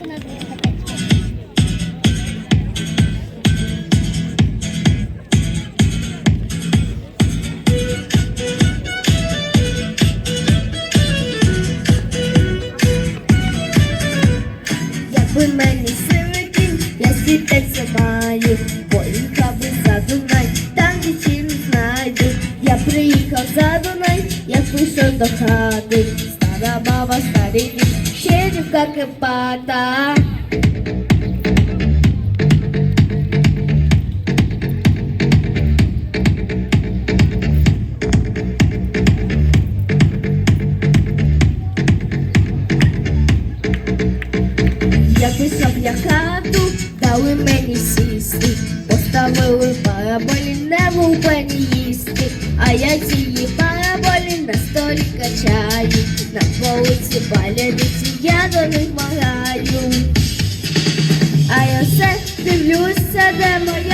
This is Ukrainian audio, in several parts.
Якби мені сили кінь, я світеться маю, поїхав би за Дунай, там дівчину знайду. Я приїхав за Дунай, як вийшов до хати, баба, старий ще дівка кипата. Я писав я хату, дали мені сісти, поставили параболі, не пені їсти, а я цієї столі качаю, на вулиці балядиці, я до них магаю. А я все дивлюся, де моя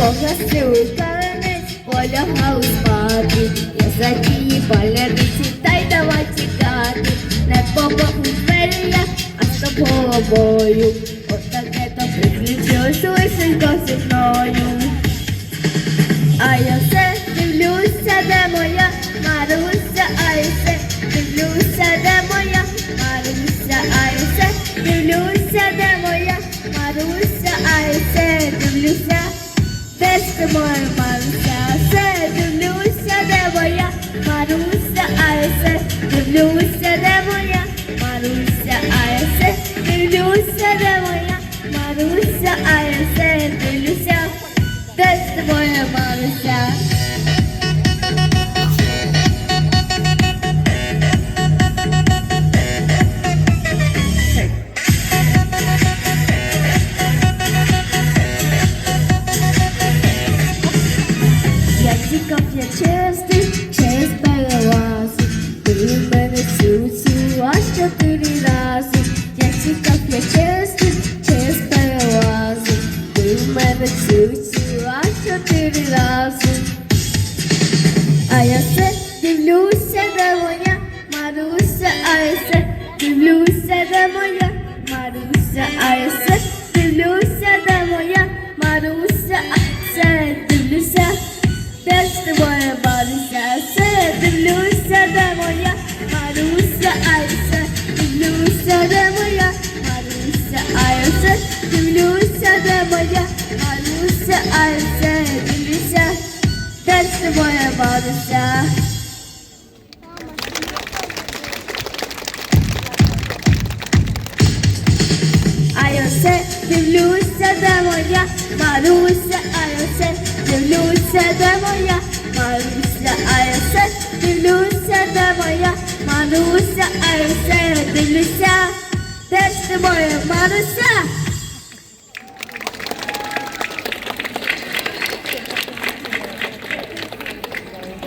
Погасили калениць, полягали спати. Я за тіні балерниці, та й давай тікати. Не по Богу двері я, а з тобою. От таке то приключилось лишенько зі мною. Ж моя Маруся, все дивлюся, де моя Маруся, а я все дивлюся, де моя Маруся, а я все дивлюся, де моя Маруся, а я все дивлюся. Де моя Маруся? Через ти, через перелази. Ти мене цілу аж чотири рази. Я тікав, я через ти, через перелази. Ти мене цілу аж чотири рази. А я все дивлюся, де моя Маруся, а я все дивлюся, де моя Маруся, а я все дивлюся, де моя де моя Маруся, а я все дивлюся, де моя Маруся, а я все дивлюся. Де ти моя Маруся? А я все дивлюся, де моя Маруся, а я все дивлюся, де моя Маруся, а я все дивлюся, де моя Маруся, а я все дивлюся, де ж ти моя Маруся?